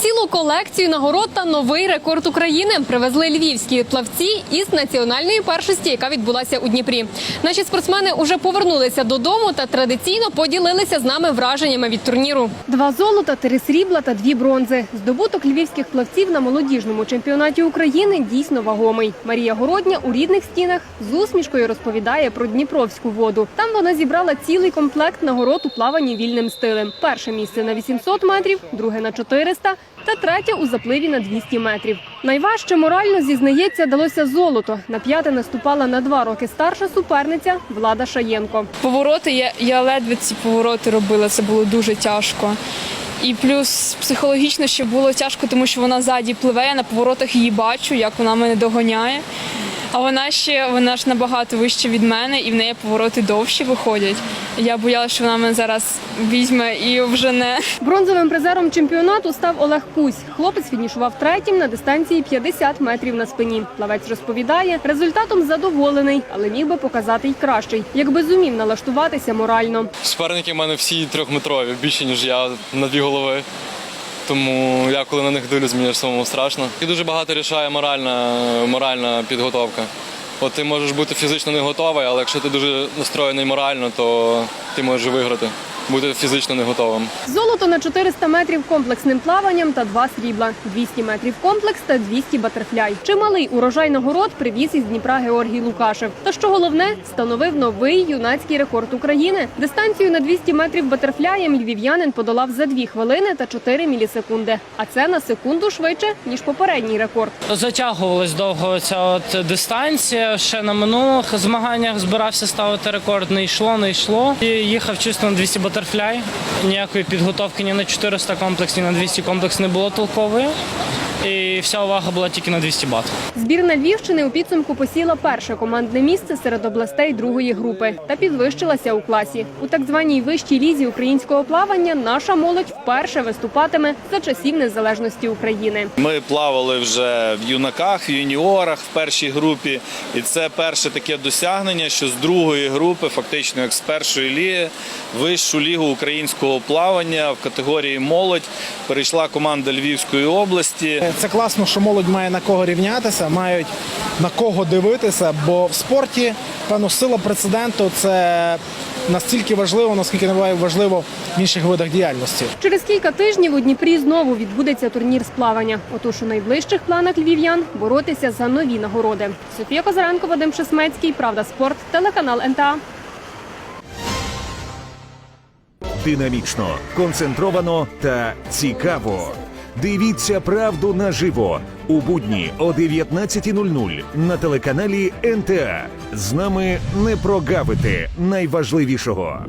Цілу колекцію нагород та новий рекорд України привезли львівські плавці із національної першості, яка відбулася у Дніпрі. Наші спортсмени уже повернулися додому та традиційно поділилися з нами враженнями від турніру. Два золота, три срібла та дві бронзи. Здобуток львівських плавців на молодіжному чемпіонаті України дійсно вагомий. Марія Городня у рідних стінах з усмішкою розповідає про Дніпровську воду. Там вона зібрала цілий комплект нагород у плаванні вільним стилем. Перше місце на 800 метрів, друге на 400 та третє у запливі на 200 метрів. Найважче морально зізнається далося золото. На п'яте наступала на два роки старша суперниця Влада Шаєнко. Повороти я, я ледве ці повороти робила. Це було дуже тяжко. І плюс психологічно ще було тяжко, тому що вона ззаді пливе, я на поворотах її бачу, як вона мене доганяє. А вона ще вона ж набагато вище від мене, і в неї повороти довші виходять. Я боялася, що вона мене зараз візьме і вже не. Бронзовим призером чемпіонату став Олег Кузь. Хлопець фінішував третім на дистанції 50 метрів на спині. Плавець розповідає, результатом задоволений, але міг би показати й кращий, якби зумів налаштуватися морально. Суперники в мене всі трьохметрові, більше ніж я на дві голови. Тому я коли на них дивлюсь, мені ж самому страшно. І дуже багато рішає моральна, моральна підготовка. От ти можеш бути фізично не готовий, але якщо ти дуже настроєний морально, то ти можеш виграти, бути фізично не готовим. Золото на 400 метрів комплексним плаванням та два срібла, 200 метрів комплекс та 200 батерфляй. Чималий урожай нагород привіз із Дніпра Георгій Лукашев. Та що головне, встановив новий юнацький рекорд України. Дистанцію на 200 метрів батерфляєм львів'янин подолав за 2 хвилини та 4 мілісекунди. А це на секунду швидше ніж попередній рекорд. Затягувалась довго ця от дистанція. Ще на минулих змаганнях збирався ставити рекорд. Не йшло, не йшло. І їхав чисто на 200 батерфляй. Ніякої підготовки ні на 400 комплекс, ні на 200 комплекс не було толкової. І вся увага була тільки на 200 бат. Збірна Львівщини у підсумку посіла перше командне місце серед областей другої групи та підвищилася у класі. У так званій вищій лізі українського плавання наша молодь вперше виступатиме за часів незалежності України. Ми плавали вже в юнаках, в юніорах в першій групі, і це перше таке досягнення, що з другої групи, фактично як з першої ліги, вищу лігу українського плавання в категорії молодь перейшла команда Львівської області. Це класно, що молодь має на кого рівнятися, мають на кого дивитися, бо в спорті певно сила прецеденту це настільки важливо, наскільки не буває важливо в інших видах діяльності. Через кілька тижнів у Дніпрі знову відбудеться турнір з плавання. Отож у найближчих планах львів'ян боротися за нові нагороди. Софія Козаренко, Вадим Шесмецький, Правда, спорт, телеканал НТА. Динамічно, концентровано та цікаво. Дивіться правду наживо у будні о 19.00 на телеканалі НТА. З нами не прогавити найважливішого.